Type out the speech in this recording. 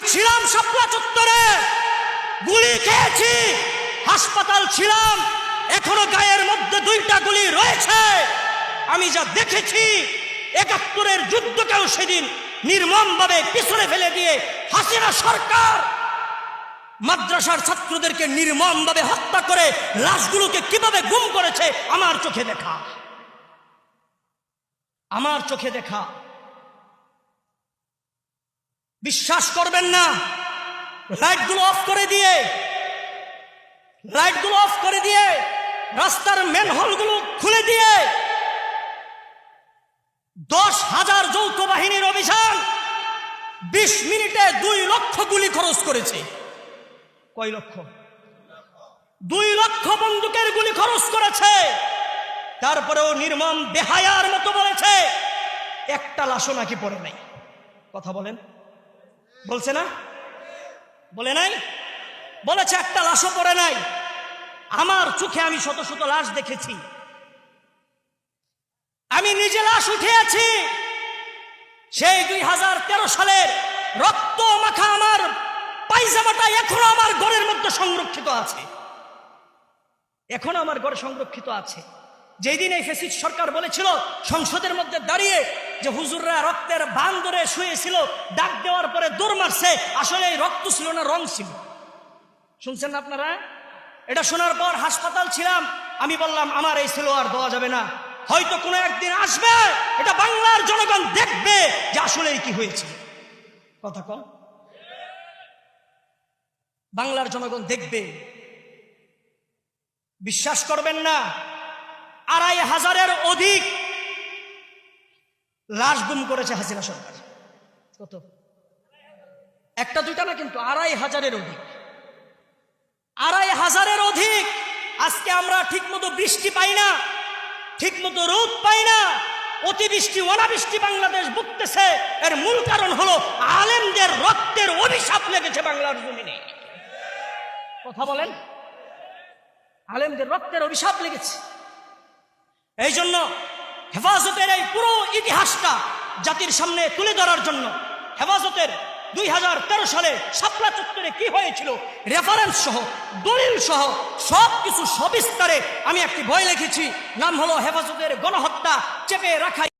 ছিলাম শাপলা চত্বরে। গুলি খেয়েছি। হাসপাতাল ছিলাম। এখনও গায়ের মধ্যে দুইটা গুলি রয়েছে। আমি যা দেখেছি, একাত্তরের যুদ্ধকেও সেদিন নির্মমভাবে পিছনে ফেলে দিয়ে হাসিনা সরকার মাদ্রাসার ছাত্রদেরকে নির্মমভাবে হত্যা করে লাশগুলোকে কীভাবে গুম করেছে, আমার চোখে দেখা। আমার চোখে দেখা। বিশ্বাস করবেন না। লাইটগুলো অফ করে দিয়ে, লাইটগুলো অফ করে দিয়ে, রাস্তার মেনহোলগুলো খুলে দিয়ে, দশ হাজার যৌথ বাহিনীর অভিযান বিশ মিনিটে দুই লক্ষ গুলি খরচ করেছে। কয় লক্ষ? দুই লক্ষ বন্দুকের গুলি খরচ করেছে। তারপরেও নির্মম বেহায়ার মতো বলেছে, একটা লাশও নাকি পড়ে নাই। কথা বলেন। বলছে না? বলে নাই? বলেছে, একটা লাশও পড়ে নাই। আমার চোখে আমি শত শত লাশ দেখেছি। আমি নিজে লাশ উঠিয়েছি। সেই দুই হাজার তেরো সালের রক্ত মাখা আমার পায়জামাটা এখনও আমার ঘরের মধ্যে সংরক্ষিত আছে। এখনও আমার ঘরে সংরক্ষিত আছে। যেই দিন এই ফেসিস সরকার বলেছিল, সংসদের মধ্যে দাঁড়িয়ে যে হুজুররা রক্তের বান ধরে শুয়েছিল, ডাক দেওয়ার পরে দৌড় মারছে, আসলে এই রক্ত ছিল না, রং ছিল। শুনছেন আপনারা? এটা শোনার পর হাসপাতাল ছিলাম, আমি বললাম, আমার এই ছিল আর দেওয়া যাবে না। হয়তো কোনো একদিন আসবে, এটা বাংলার জনগণ দেখবে যে আসলে কি হয়েছে। কথা কম বাংলার জনগণ দেখবে। বিশ্বাস করবেন না, আড়াই হাজারের অধিক লাশ গুম করেছে হাসিনা সরকার। কত? একটা দুইটা না কিন্তু আড়াই হাজারের অধিক। আড়াই হাজারের অধিক। আজকে আমরা ঠিকমতো বৃষ্টি পাই না, ঠিকমতো রোদ পাই না, অতিবৃষ্টি, অনাবৃষ্টি বাংলাদেশ ভুগতেছে। এর মূল কারণ হলো আলেমদের রক্তের অভিশাপ লেগেছে বাংলার জমিনে। কথা বলেন? আলেমদের রক্তের অভিশাপ লেগেছে। এই জন্য হেফাজতের এই পুরো ইতিহাসটা জাতির সামনে তুলে ধরার জন্য হেফাজতের দুই হাজার তেরো সালে শাপলা চত্বরে কি হয়েছিল? রেফারেন্স সহ, দলিল সহ সব কিছু সবিস্তারে আমি একটি বই লিখেছি। নাম হলো হেফাজতের গণহত্যা চেপে রাখা